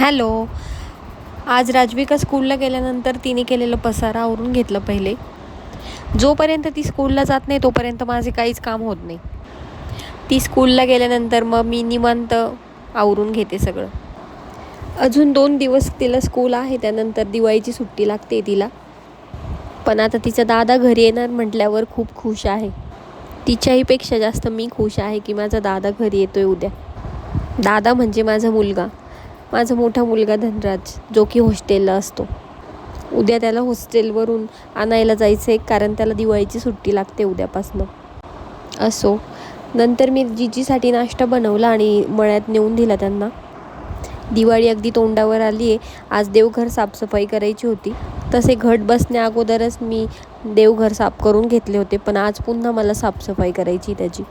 Hello. आज राजविका स्कूलला गेल्यानंतर तिने केलेलं पसारा आवरून घेतलं पहिले. जोपर्यंत ती स्कूलला जात नाही तोपर्यंत माझे काहीच काम होत नाही. ती स्कूलला गेल्यानंतर मग मी निवांत आवरून घेते सगळं. अजून दोन दिवस तिला स्कूल आहे त्यानंतर दिवाळीची सुट्टी लागते तिला. पण आता तिचा दादा घरी येणार म्हटल्यावर खूप खुश आहे. तिच्याहीपेक्षा जास्त मी खुश आहे की माझा दादा घरी येतोय उद्या. दादा म्हणजे माझा मुलगा. माझा मोठा मुलगा धनराज जो की हॉस्टेलला असतो. उद्या त्याला हॉस्टेलवरून आणायला जायचं आहे कारण त्याला दिवाळीची सुट्टी लागते उद्यापासनं. असो नंतर मी जिजीसाठी नाश्ता बनवला आणि मळ्यात नेऊन दिला त्यांना. दिवाळी अगदी तोंडावर आली आहे आज देवघर साफसफाई करायची होती. तसे घट बसण्या अगोदरच मी देवघर साफ करून घेतले होते पण आज पुन्हा मला साफसफाई करायची त्याची.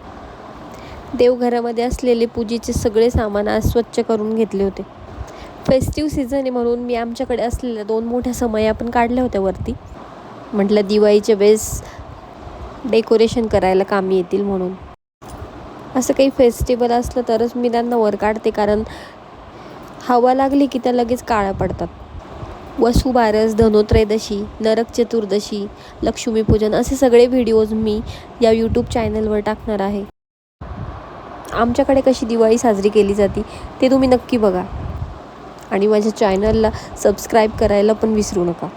देवघरामध्ये असलेले पूजेचे सगळे सामान आज स्वच्छ करून घेतले होते. फेस्टिव्ह सीझन आहे म्हणून मी आमच्याकडे असलेल्या दोन मोठ्या समया आपण काढल्या होत्या वरती. म्हटलं दिवाळीच्या वेळेस डेकोरेशन करायला कामी येतील म्हणून. असं काही फेस्टिवल असलं तरच मी त्यांना वर काढते कारण हवा लागली की त्या लगेच काळ्या पडतात. वसुबारस धनोत्रयोदशी नरक चतुर्दशी लक्ष्मीपूजन असे सगळे व्हिडिओज मी या यूट्यूब चॅनलवर टाकणार आहे. आमच्याकडे कशी दिवाळी साजरी केली जाते ते तुम्ही नक्की बघा. आणि माझ्या चॅनलला सबस्क्राईब करायला पण विसरू नका.